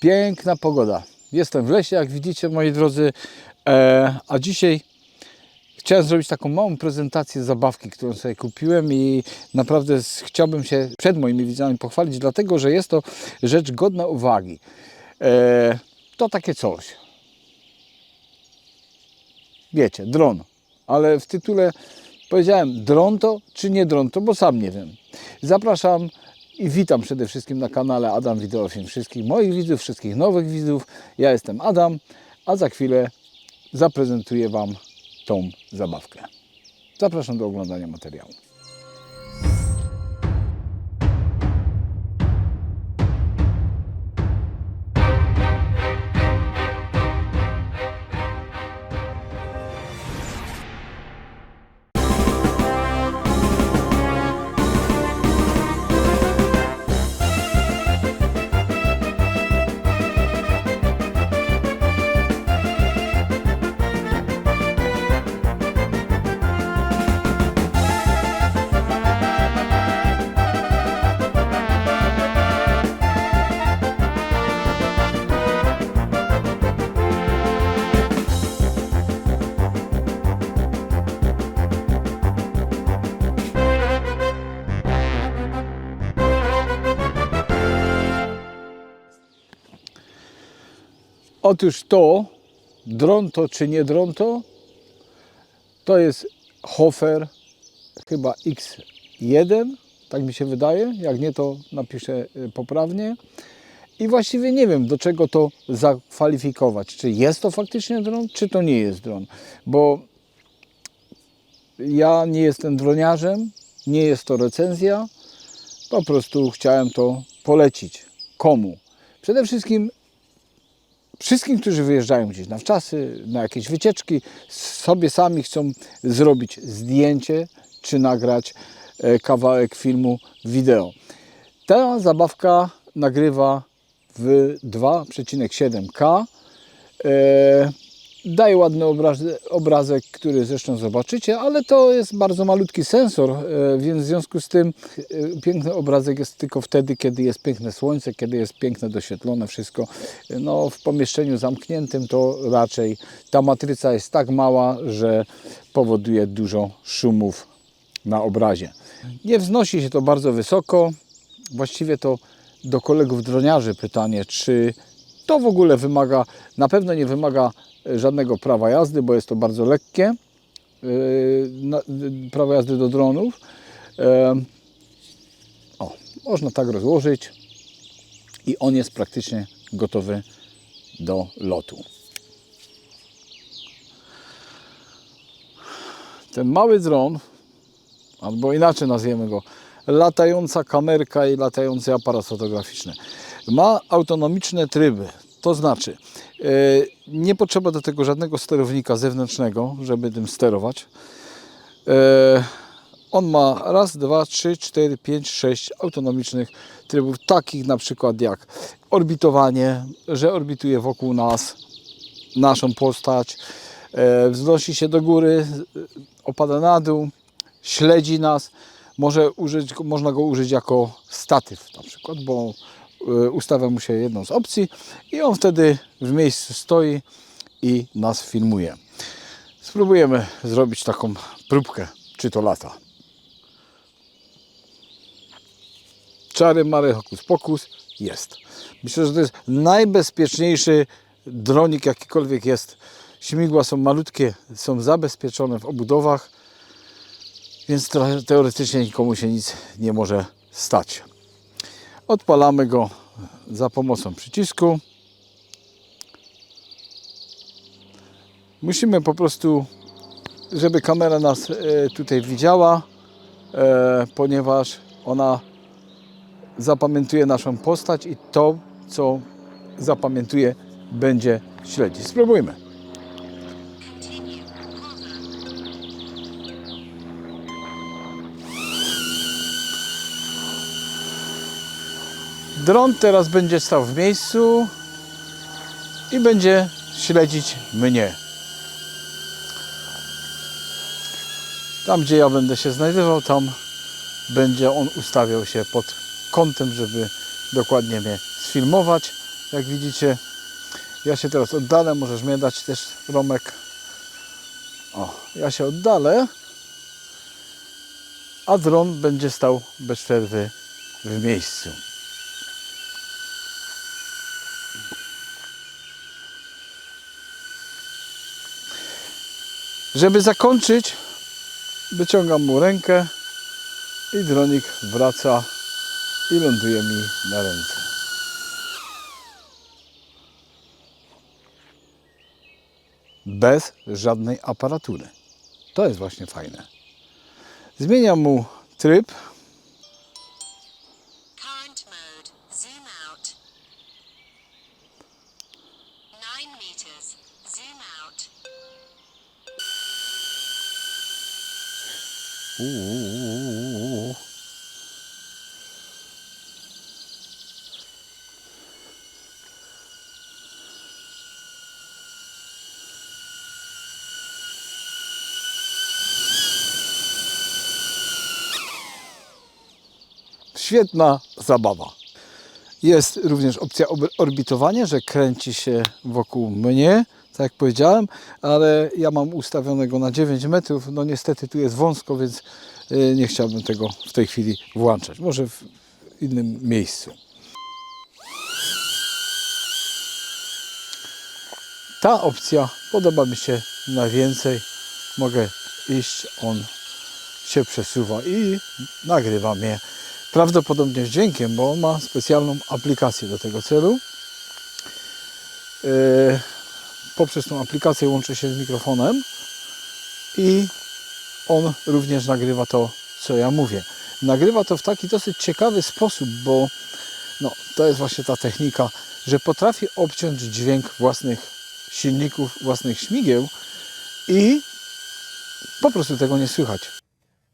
Piękna pogoda. Jestem w lesie, jak widzicie, moi drodzy. E, a dzisiaj chciałem zrobić taką małą prezentację zabawki, którą sobie kupiłem i naprawdę chciałbym się przed moimi widzami pochwalić, dlatego że jest to rzecz godna uwagi. E, to takie coś. Wiecie, dron. Ale w tytule powiedziałem dron to czy nie dron to, bo sam nie wiem. Zapraszam i witam przede wszystkim na kanale Adam Wideo Film wszystkich moich widzów, wszystkich nowych widzów. Ja jestem Adam, a za chwilę zaprezentuję Wam tą zabawkę. Zapraszam do oglądania materiału. Otóż to, dron to czy nie dron to, to jest Hofer chyba X1, tak mi się wydaje. Jak nie, to napiszę y, poprawnie. I właściwie nie wiem, do czego to zakwalifikować. Czy jest to faktycznie dron, czy to nie jest dron. Bo ja nie jestem droniarzem, nie jest to recenzja. Po prostu chciałem to polecić. Komu? Przede wszystkim wszystkim, którzy wyjeżdżają gdzieś na wczasy, na jakieś wycieczki, sobie sami chcą zrobić zdjęcie czy nagrać e, kawałek filmu wideo. Ta zabawka nagrywa w 2,7K. E, Daje ładny obraz, obrazek, który zresztą zobaczycie, ale to jest bardzo malutki sensor, e, więc w związku z tym e, piękny obrazek jest tylko wtedy, kiedy jest piękne słońce, kiedy jest piękne doświetlone wszystko. No, w pomieszczeniu zamkniętym to raczej ta matryca jest tak mała, że powoduje dużo szumów na obrazie. Nie wznosi się to bardzo wysoko. Właściwie to do kolegów droniarzy pytanie, czy to w ogóle wymaga, na pewno nie wymaga e, żadnego prawa jazdy, bo jest to bardzo lekkie. yy, yy, Prawo jazdy do dronów. Em, O, można tak rozłożyć i on jest praktycznie gotowy do lotu. Ten mały dron, albo inaczej nazwiemy go, latająca kamerka i latający aparat fotograficzny. Ma autonomiczne tryby, to znaczy e, nie potrzeba do tego żadnego sterownika zewnętrznego, żeby tym sterować. E, on ma raz, dwa, trzy, cztery, pięć, sześć autonomicznych trybów, takich na przykład jak orbitowanie, że orbituje wokół nas, naszą postać, e, wznosi się do góry, e, opada na dół, śledzi nas. Może użyć, można go użyć jako statyw na przykład, bo ustawia mu się jedną z opcji i on wtedy w miejscu stoi i nas filmuje. Spróbujemy zrobić taką próbkę, czy to lata. Czary, mary, hokus pokus, jest. Myślę, że to jest najbezpieczniejszy dronik, jakikolwiek jest. Śmigła są malutkie, są zabezpieczone w obudowach, więc te- teoretycznie nikomu się nic nie może stać. Odpalamy go za pomocą przycisku. Musimy po prostu, żeby kamera nas e, tutaj widziała, e, ponieważ ona zapamiętuje naszą postać i to, co zapamiętuje, będzie śledzić. Spróbujmy. Dron teraz będzie stał w miejscu i będzie śledzić mnie. Tam, gdzie ja będę się znajdował, tam będzie on ustawiał się pod kątem, żeby dokładnie mnie sfilmować Jak widzicie, ja się teraz oddalę, możesz mnie dać też Romek. O, ja się oddalę, a dron będzie stał bez przerwy w miejscu. Żeby zakończyć, wyciągam mu rękę i dronik wraca i ląduje mi na ręce. Bez żadnej aparatury. To jest właśnie fajne. Zmieniam mu tryb. Uuu. Świetna zabawa. Jest również opcja orbitowania, że kręci się wokół mnie, tak jak powiedziałem, ale ja mam ustawionego na 9 metrów. No niestety tu jest wąsko, więc y, nie chciałbym tego w tej chwili włączać. Może w innym miejscu. Ta opcja podoba mi się najwięcej. Mogę iść, on się przesuwa i nagrywa mnie prawdopodobnie z dźwiękiem, bo on ma specjalną aplikację do tego celu. Yy, poprzez tą aplikację łączy się z mikrofonem i on również nagrywa to, co ja mówię. Nagrywa to w taki dosyć ciekawy sposób, bo no, to jest właśnie ta technika, że potrafi obciąć dźwięk własnych silników, własnych śmigieł i po prostu tego nie słychać.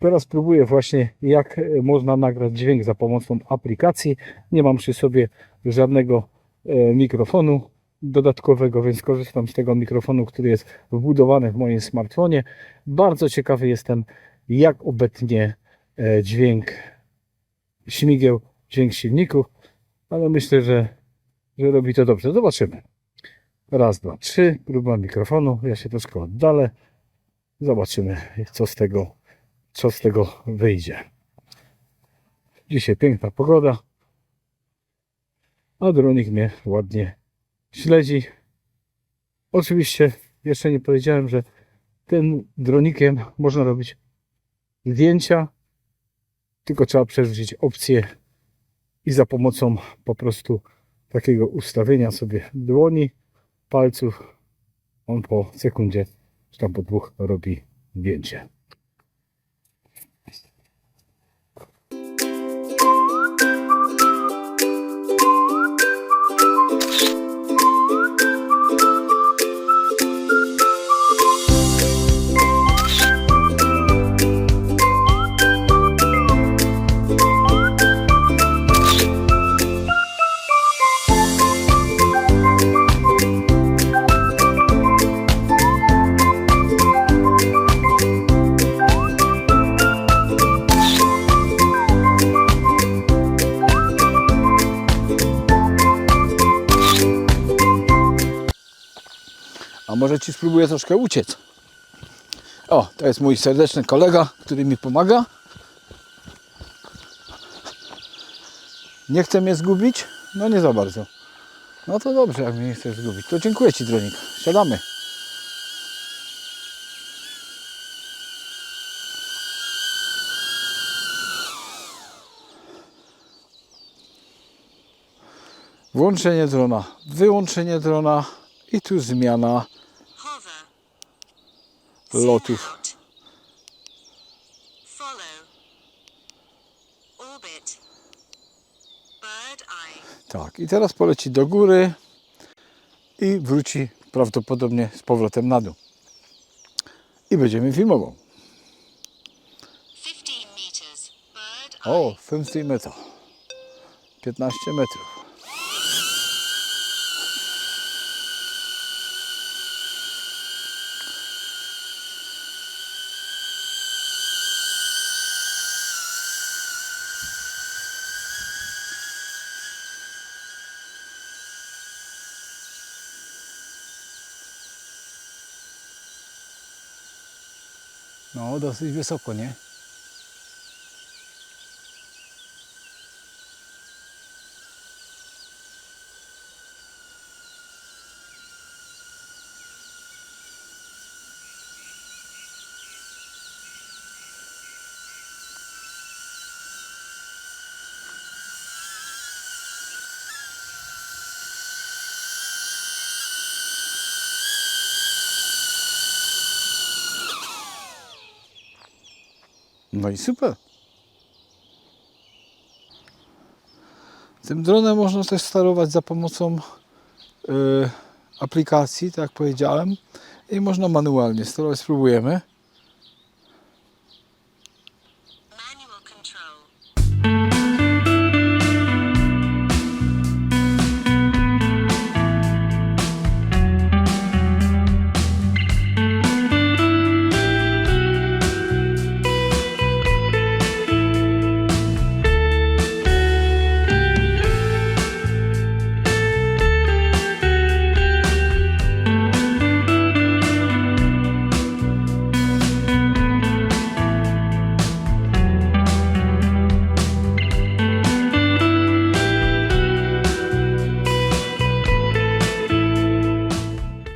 Teraz spróbuję właśnie, jak e, można nagrać dźwięk za pomocą aplikacji. Nie mam przy sobie żadnego e, mikrofonu dodatkowego, więc korzystam z tego mikrofonu, który jest wbudowany w moim smartfonie. Bardzo ciekawy jestem, jak obetnie e, dźwięk śmigieł, dźwięk silników, ale myślę, że, że robi to dobrze. Zobaczymy. Raz, dwa, trzy. Próba mikrofonu. Ja się troszkę oddalę. Zobaczymy, co z tego co z tego wyjdzie. Dzisiaj piękna pogoda, a dronik mnie ładnie śledzi. Oczywiście jeszcze nie powiedziałem, że tym dronikiem można robić zdjęcia, tylko trzeba przerzucić opcję i za pomocą po prostu takiego ustawienia sobie dłoni, palców, on po sekundzie, czy tam po dwóch robi zdjęcie. Ci spróbuję troszkę uciec. O, to jest mój serdeczny kolega, który mi pomaga. Nie chce mnie zgubić? No nie za bardzo. No to dobrze, jak mnie nie chcesz zgubić. To dziękuję Ci, dronik. Siadamy. Włączenie drona, wyłączenie drona i tu zmiana lotów. out. Follow. Orbit. Bird eye. Tak, i teraz poleci do góry i wróci prawdopodobnie z powrotem na dół. I będziemy filmował. 15 meters. Bird O, eye. 15 metrów. 15 metrów. No, dosyć wysoko, nie? No i super. Tym dronem można też sterować za pomocą y, aplikacji, tak jak powiedziałem. I można manualnie sterować. Spróbujemy.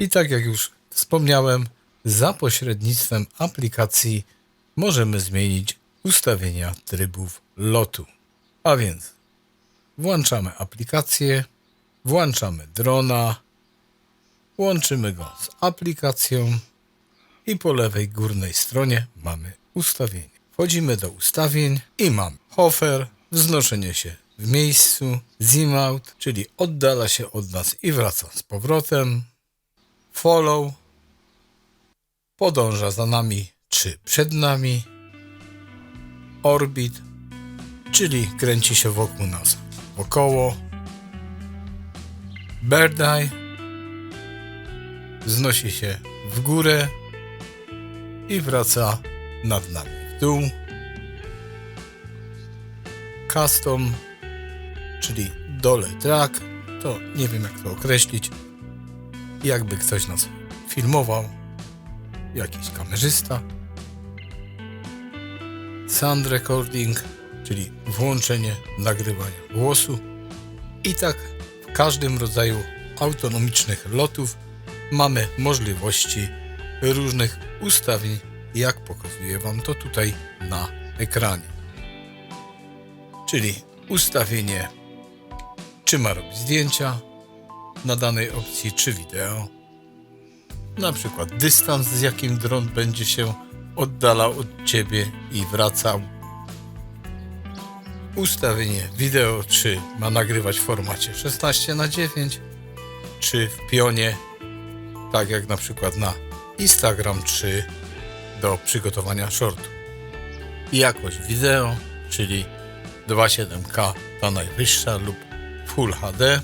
I tak jak już wspomniałem, za pośrednictwem aplikacji możemy zmienić ustawienia trybów lotu. A więc włączamy aplikację, włączamy drona, łączymy go z aplikacją i po lewej górnej stronie mamy ustawienie. Wchodzimy do ustawień i mamy hover, wznoszenie się w miejscu, zoom out, czyli oddala się od nas i wraca z powrotem, follow, podąża za nami czy przed nami, orbit, czyli kręci się wokół nas wokoło, bird eye, wznosi się w górę i wraca nad nami w dół, custom, czyli dole track, to nie wiem jak to określić, jakby ktoś nas filmował, jakiś kamerzysta. Sound recording, czyli włączenie nagrywania głosu. I tak w każdym rodzaju autonomicznych lotów mamy możliwości różnych ustawień, jak pokazuję Wam to tutaj na ekranie. Czyli ustawienie, czy ma robić zdjęcia, na danej opcji czy wideo. Na przykład dystans, z jakim dron będzie się oddalał od Ciebie i wracał. Ustawienie wideo, czy ma nagrywać w formacie 16 na 9 czy w pionie, tak jak na przykład na Instagram, czy do przygotowania shortu. Jakość wideo, czyli 2.7K ta najwyższa lub Full HD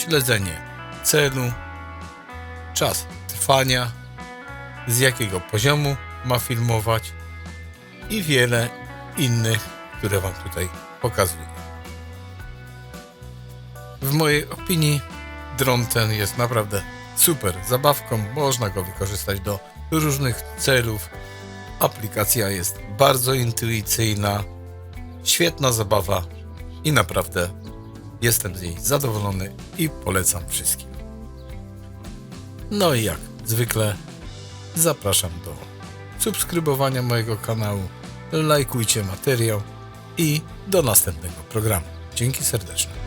śledzenie celu, czas trwania, z jakiego poziomu ma filmować i wiele innych, które Wam tutaj pokazuję. W mojej opinii dron ten jest naprawdę super zabawką, można go wykorzystać do różnych celów. Aplikacja jest bardzo intuicyjna, świetna zabawa i naprawdę Jestem z niej zadowolony i polecam wszystkim. No i jak zwykle zapraszam do subskrybowania mojego kanału, lajkujcie materiał i do następnego programu. Dzięki serdeczne.